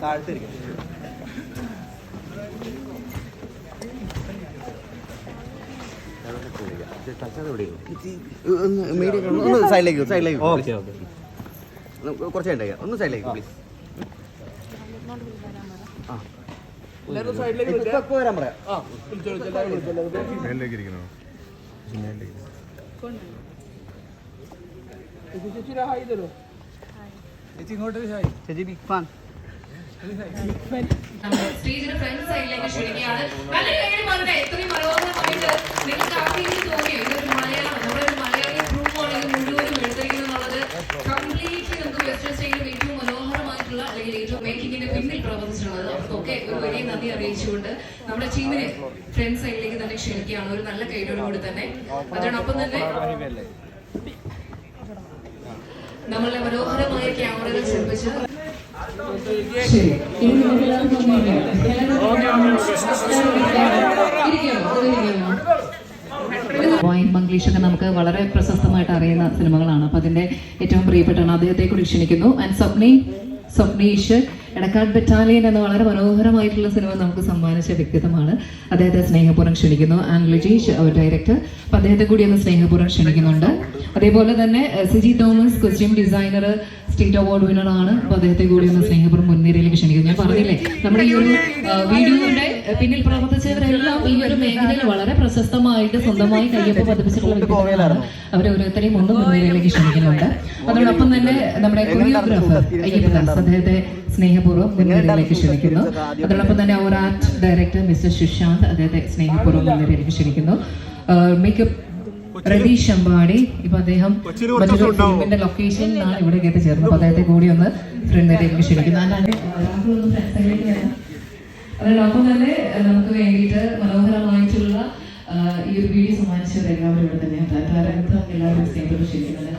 താഴ്ത്തിരിക്കും medium ഒന്ന് സൈഡിലേക്ക് സൈഡിലേക്ക് ഓക്കെ ഓക്കെ കുറച്ച് ഉണ്ടായി ഒന്ന് സൈഡിലേക്ക് പ്ലീസ് ഇപ്പൊ വരാൻ പറയാം ബിഗ് ഫാൻ ഫ്രണ്ട് സൈഡിലേക്ക് മനോഹരമായിട്ടുള്ള അല്ലെങ്കിൽ മേക്കിങ്ങിന്റെ പിന്നിൽ ഒരു വലിയ നന്ദി അറിയിച്ചുകൊണ്ട് നമ്മുടെ ടീമിനെ ഫ്രണ്ട് തന്നെ ക്ഷണിക്കുകയാണ് ഒരു നല്ല കൈഡോടുകൂടി തന്നെ അതിനൊപ്പം തന്നെ നമ്മളുടെ മനോഹരമായ ക്യാമറകൾ ശ്രമിച്ച് ശരി ഇനി ഒക്കെ നമുക്ക് വളരെ പ്രശസ്തമായിട്ട് അറിയുന്ന സിനിമകളാണ്. അപ്പൊ അതിന്റെ ഏറ്റവും പ്രിയപ്പെട്ടാണ് അദ്ദേഹത്തെ കൂടി ക്ഷണിക്കുന്നു. ആൻഡ് സ്വപ്നി സ്വപ്നീഷ് എടക്കാട് ബറ്റാലിയൻ എന്ന വളരെ മനോഹരമായിട്ടുള്ള സിനിമ നമുക്ക് സമ്മാനിച്ച വ്യക്തിത്വമാണ്. അദ്ദേഹത്തെ സ്നേഹപൂർവം ക്ഷണിക്കുന്നു. ആൻഡ് ലിജീഷ് അവർ ഡയറക്ടർ അപ്പൊ അദ്ദേഹത്തെ കൂടി ഒന്ന് സ്നേഹപൂർവം ക്ഷണിക്കുന്നുണ്ട്. അതേപോലെ തന്നെ Siji Thomas costume designer state award winner ആണ്. അപ്പൊ അദ്ദേഹത്തെ കൂടി ഒന്ന് സ്നേഹപൂർവം മുൻനിരയിലേക്ക് ക്ഷണിക്കുന്നു. ഞാൻ പറഞ്ഞില്ലേ നമ്മുടെ ഈ ഒരു വീഡിയോയുടെ പിന്നിൽ പ്രവർത്തിച്ചവരെല്ലാം ഈ ഒരു മേഖലയിൽ വളരെ പ്രശസ്തമായിട്ട് സ്വന്തമായി കയ്യൊപ്പ് പതിപ്പിച്ചിട്ടുള്ള വ്യക്തികളാണ്. അവരെ ഓരോരുത്തരെയും ഒന്ന് മുൻനിരയിലേക്ക് ക്ഷണിക്കുന്നുണ്ട്. അതോടൊപ്പം തന്നെ നമ്മുടെ കൊറിയോഗ്രാഫർ അയ്യപ്പദാസ് അദ്ദേഹത്തെ സ്നേഹപൂർവം മുൻനിരയിലേക്ക് ക്ഷണിക്കുന്നു. അതോടൊപ്പം തന്നെ our art director mister Sushanth അദ്ദേഹത്തെ സ്നേഹപൂർവം മുൻനിരയിലേക്ക് ക്ഷണിക്കുന്നു. മേക്കപ്പ് രതീഷ് അമ്പാടി. ഇപ്പൊ അദ്ദേഹം മറ്റൊരു ഫിലിമിന്റെ ലൊക്കേഷനിലാണ് ഇവിടെ എത്തിച്ചേർന്നത് അപ്പൊ അദ്ദേഹത്തെ കൂടി ഒന്ന് ഫ്രണ്ടിലേക്ക് ക്ഷണിക്കുന്നു. അതോടൊപ്പം തന്നെ നമുക്ക് വേണ്ടിയിട്ട് മനോഹരമായിട്ടുള്ള ഈ ഒരു വീഡിയോ സമ്മാനിച്ചത് എല്ലാവരും ഇവിടെ തന്നെയാണ്. എല്ലാവരും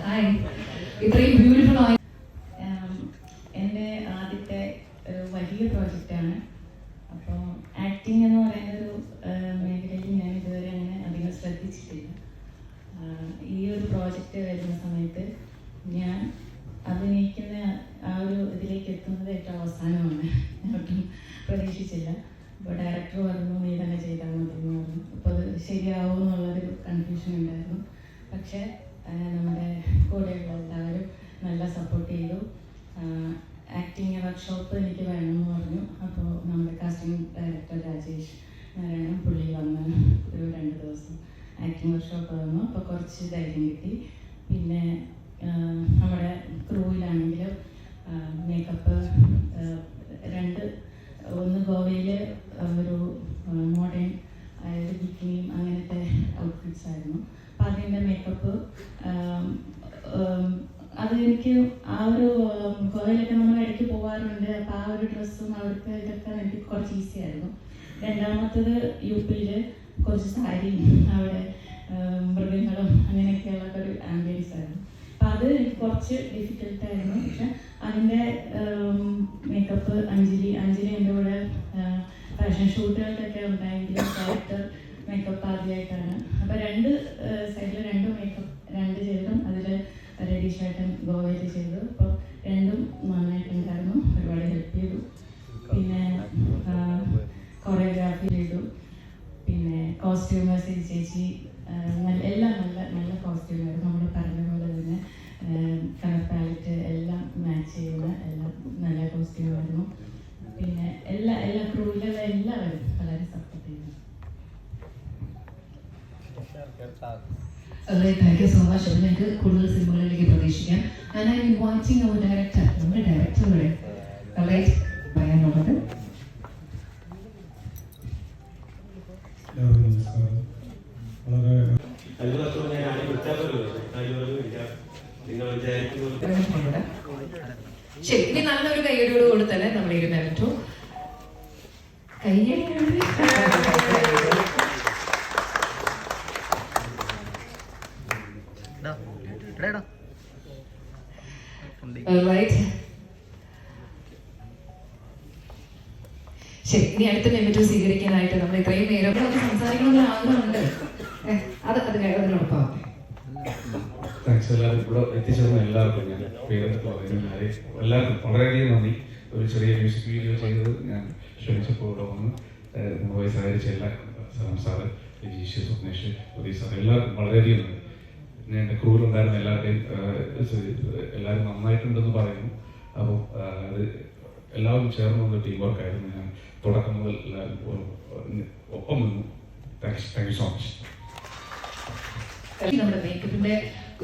ഹായ് ഇത്രയും ബ്യൂട്ടിഫുൾ ആയി ആം, എന്റെ ആദ്യത്തെ ഒരു വലിയ പ്രോജക്റ്റാണ് അപ്പോൾ ആക്ടിങ് എന്ന് പറയുന്ന ഒരു മേഖലയിൽ ഞാൻ ഇതുവരെ അങ്ങനെ അധികം ശ്രദ്ധിച്ചിട്ടില്ല ആ, ഈ ഒരു പ്രോജക്റ്റ് വരുന്ന സമയത്ത് ഞാൻ അഭിനയിക്കുന്ന ആ ഒരു ഇതിലേക്ക് എത്തുന്നത് ഏറ്റവും അവസാനമാണ്. ഒട്ടും പ്രതീക്ഷിച്ചില്ല. അപ്പോൾ ഡയറക്ടർ പറഞ്ഞു നീ തന്നെ ചെയ്താൽ മതി എന്ന് പറഞ്ഞു. അപ്പോൾ അത് ശരിയാവും എന്നുള്ളൊരു കൺഫ്യൂഷൻ ഉണ്ടായിരുന്നു. പക്ഷേ നമ്മുടെ കൂടെയുള്ള എല്ലാവരും നല്ല സപ്പോർട്ട് ചെയ്തു. ആക്ടിങ് വർക്ക്ഷോപ്പ് എനിക്ക് വേണമെന്ന് പറഞ്ഞു. അപ്പോൾ നമ്മുടെ കാസ്റ്റിംഗ് ഡയറക്ടർ രാജേഷ് നാരായണൻ പുള്ളി വന്ന് ഒരു രണ്ട് ദിവസം ആക്ടിങ് വർക്ക്ഷോപ്പ് വന്നു. അപ്പോൾ കുറച്ച് ധൈര്യം കിട്ടി. പിന്നെ നമ്മുടെ ക്രൂവിലാണെങ്കിലും മേക്കപ്പ് രണ്ട് ഒന്ന് ഗോവയിൽ ഒരു മോഡേൺ അതായത് ബിക്കിനിയും അങ്ങനത്തെ ഔട്ട്ഫിറ്റ്സ് ആയിരുന്നു. അപ്പം അതിന്റെ മേക്കപ്പ് അത് എനിക്ക് ആ ഒരു ഗോവയിലൊക്കെ നമ്മൾ ഇടയ്ക്ക് പോകാറുണ്ട് അപ്പോൾ ആ ഒരു ഡ്രസ്സും അവിടുത്തെ ഇതൊക്കെ എനിക്ക് കുറച്ച് ഈസി ആയിരുന്നു. രണ്ടാമത്തത് യു പിയിൽ കുറച്ച് സാരിയും അവിടെ മൃഗങ്ങളും അങ്ങനെയൊക്കെയുള്ള ഒരു ആംബിയൻസ് ആയിരുന്നു. അപ്പം അത് കുറച്ച് ഡിഫിക്കൽട്ടായിരുന്നു പക്ഷെ അതിന്റെ മേക്കപ്പ് അഞ്ജലി അഞ്ജലി എന്റെ കൂടെ ഫാഷൻ ഷൂട്ടുകൾക്കൊക്കെ ഉണ്ടായെങ്കിലും ക്യാരക്ടർ മേക്കപ്പ് ആദ്യമായിട്ടാണ് അപ്പോൾ രണ്ട് സൈഡിൽ രണ്ട് മേക്കപ്പ് രണ്ട് ചെയ്തും. അതിൽ രതീഷേട്ടൻ ഗോവയിൽ ചെയ്തു. അപ്പോൾ രണ്ടും നന്നായിട്ടുണ്ടായിരുന്നു. ഒരുപാട് ഹെൽപ്പ് ചെയ്തു. പിന്നെ കൊറിയോഗ്രാഫി ചെയ്തു. പിന്നെ കോസ്റ്റ്യൂമേഴ്സ് ചേച്ചി നല്ല എല്ലാം നല്ല നല്ല കോസ്റ്റ്യൂമായിരുന്നു നമ്മൾ പറഞ്ഞ പോലെ തന്നെ കളർ പാലറ്റ് എല്ലാം മാച്ച് ചെയ്യുന്ന എല്ലാം നല്ല കോസ്റ്റ്യൂമായിരുന്നു പിന്നെ എല്ലാ എല്ലാ ക്രൂവിലുള്ള എല്ലാവരും വളരെ സപ്പോർട്ട് ചെയ്യുന്നു താങ്ക് യു സോ മച്ച് അപ്പോൾ ഞങ്ങൾക്ക് കൂടുതൽ സിനിമകളിലേക്ക് പ്രതീക്ഷിക്കാം ഞാൻ ഐ വാച്ചിങ് അവർ ഡയറക്ടർ നമ്മുടെ റൈറ്റ് പറയാനുള്ളത്. എല്ലാവർക്കും നമസ്കാരം. വളരെ ശരി ഇനി നല്ലൊരു കൈയടിയോട് കൂടി തന്നെ നമ്മൾ ഈ ഒരു മെമറ്റോ Alright. ശരി ഇനി അടുത്ത മെമ്മറ്റോ സ്വീകരിക്കാനായിട്ട് നമ്മൾ ഇത്രയും നേരം സംസാരിക്കണമെന്ന് ആഗ്രഹമുണ്ട്. അത് അത് അതിനോടൊപ്പം താങ്ക്സ് എല്ലാവർക്കും ഇവിടെ എത്തിച്ചേർന്ന എല്ലാവർക്കും ഞാൻ പേരെടുത്ത് പറയുന്നതിനായി എല്ലാവർക്കും വളരെയധികം നന്ദി. ഒരു ചെറിയ മ്യൂസിക് വീഡിയോ ചെയ്തത് ഞാൻ ക്ഷണിച്ചപ്പോൾ ഇവിടെ വന്ന്. ഏഹ്, നമ്മളുമായി സഹകരിച്ച എല്ലാ സാറ് രജീഷ് സ്വപ്നേഷ് പ്രതീക്ഷ എല്ലാവർക്കും വളരെയധികം നന്ദി. പിന്നെ എന്റെ ക്രൂരുണ്ടായിരുന്ന എല്ലാവരുടെയും എല്ലാവരും നന്നായിട്ടുണ്ടെന്ന് പറയുന്നു. അപ്പോൾ അത് എല്ലാവരും ചേർന്ന് വന്ന ടീം വർക്കായിരുന്നു ഞാൻ തുടക്കം മുതൽ ഒപ്പം നിന്നു. Thanks thank you so much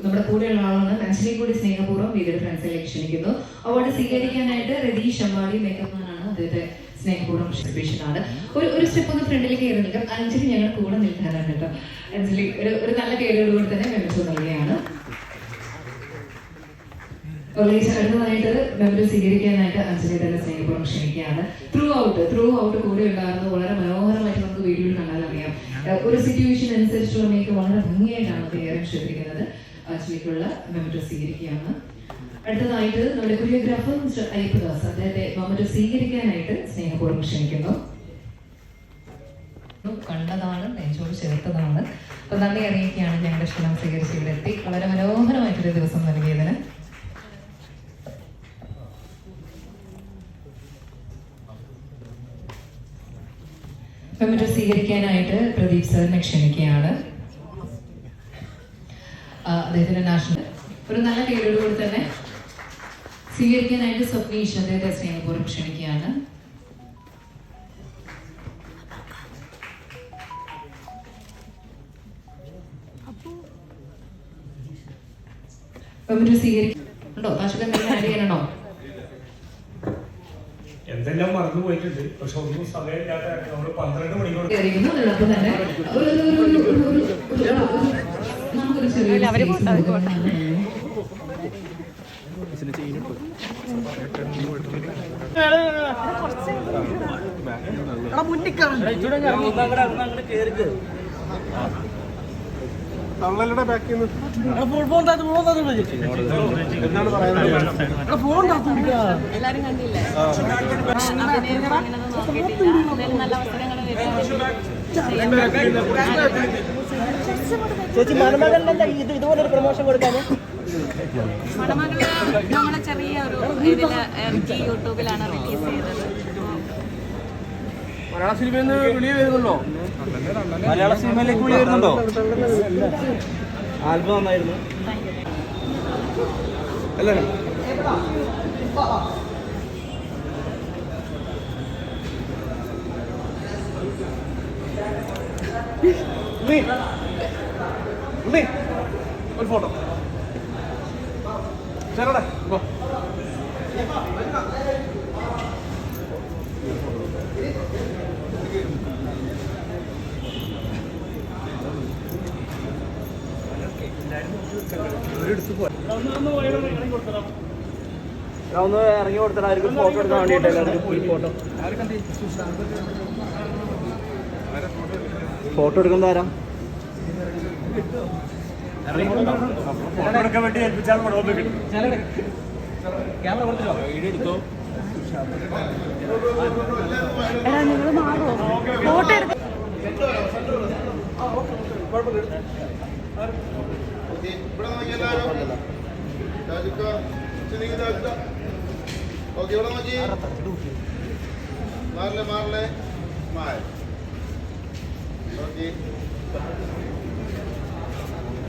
നമ്മുടെ കൂടെയുള്ള ആളാണ് നഞ്ചിനെ കൂടി സ്നേഹപൂർവം വീഡിയോ ഫ്രണ്ട്സിലേക്ക് ക്ഷണിക്കുന്നു. അവാർഡ് സ്വീകരിക്കാനായിട്ട് രതീഷ് അമ്പാടി മേക്കപ്പ് മാനാണ് അദ്ദേഹത്തെ സ്നേഹപൂർവം ക്ഷണിപ്പിച്ചതാണ് ഒരു ഒരു സ്റ്റെപ്പ് ഒന്ന് ഫ്രണ്ടിലേക്ക് കയറി നിൽക്കാം അഞ്ജലി ഞങ്ങൾ കൂടെ നിൽക്കാനാണ് കേട്ടോ. അഞ്ജലി ഒരു ഒരു നല്ല കയറിയോടുകൂടി തന്നെ മെമ്പർസ് നൽകുകയാണ്. ഒളീസ് അടുത്തതായിട്ട് മെമ്പർ സ്വീകരിക്കാനായിട്ട് അഞ്ജലി തന്നെ സ്നേഹപൂർവം ക്ഷണിക്കുകയാണ്. ത്രൂ ഔട്ട് ത്രൂ ഔട്ട് കൂടെ ഉണ്ടാകുന്നത് വളരെ മനോഹരമായിട്ട് നമുക്ക് വീഡിയോയിൽ കണ്ടാൽ അറിയാം. ഒരു സിറ്റുവേഷൻ അനുസരിച്ചുള്ള മേക്ക് വളരെ ഭംഗിയായിട്ടാണ് അദ്ദേഹം ക്ഷണിക്കുന്നത് അഞ്ജലിക്കുള്ള മെമ്പർ സ്വീകരിക്കുകയാണ്. അടുത്തതായിട്ട് നമ്മുടെ കൊറിയോഗ്രാഫർ മിസ്റ്റർ അയ്യപ്പദാസ് അദ്ദേഹത്തെ മെമ്മറി സ്വീകരിക്കാനായിട്ട് സ്നേഹപൂർവം ക്ഷണിക്കുന്നു. കണ്ടതാണ് നെഞ്ചോട് ചേർത്തതാണ്. അപ്പൊ നന്ദി അറിയിക്കുകയാണ് ഞങ്ങളുടെ ക്ഷണം സ്വീകരിച്ച് ഇവിടെ എത്തി. വളരെ മനോഹരമായിട്ടൊരു ദിവസം നൽകിയതിന്. സ്വീകരിക്കാനായിട്ട് പ്രദീപ് സാറിനെ ക്ഷണിക്കുകയാണ്. അദ്ദേഹത്തിന്റെ നാഷണൽ ഒരു നല്ല പേരോടുകൂടി തന്നെ സ്വീകരിക്കാനായിട്ട് സ്വപ്നീഷ് അദ്ദേഹത്തെ സ്നേഹപൂർവം ക്ഷണിക്കുകയാണ് സ്വീകരിക്കുന്നുണ്ടോ കാശുക ചെയ്യാനാണോ എന്തെല്ലാം മറന്നു പോയിട്ടുണ്ട് പക്ഷെ ഒന്നും സമയമില്ലാത്ത നമ്മൾ പന്ത്രണ്ട് മണിക്കൂർ അതിനൊപ്പം ബാക്കിൽ നിന്ന് ഫോൺ ഫോൺ എന്താണ് പറയുന്നത് ഫോൺ എല്ലാരും കണ്ടില്ലേ നല്ല ചേച്ചി മരുമകളിലല്ല ഇത് ഇതുപോലെ ഒരു പ്രൊമോഷൻ കൊടുക്കാനേ? മണമകൾ നമ്മളെ ചെറിയ ഒരു ഇതിൽ ഇറക്കി യൂട്യൂബിലാണ് റിലീസ് ചെയ്തത്. മലയാള സിനിമയിലേക്ക് വിളി വരുന്നുണ്ടോ? ആൽബം നന്നായിരുന്നു. ഉണ്ണി, ഒരു ഫോട്ടോ. ചേരടെ ഒന്ന് ഇറങ്ങി കൊടുത്തടാ അവർക്ക് ഫോട്ടോ എടുക്കാൻ വേണ്ടിയിട്ട് എല്ലാവർക്കും ഫോട്ടോ ഫോട്ടോ എടുക്കുന്നത് ആരാ? ഫോട്ടോ വേണ്ടി ഏൽപ്പിച്ചാൽ പടം കിട്ടും. ക്യാമറ കൊടുത്തിട്ടോ? വീഡിയോ എടുത്തോ എടാ നിങ്ങൾ മാറോ. ഫോട്ടോ എടുക്ക. ഇവിടെ നോക്കി എല്ലാവരും ഓക്കെ ഇവിടെ നോക്കി മാറില്ലേ മാറില്ലേ മായ ഓക്കെ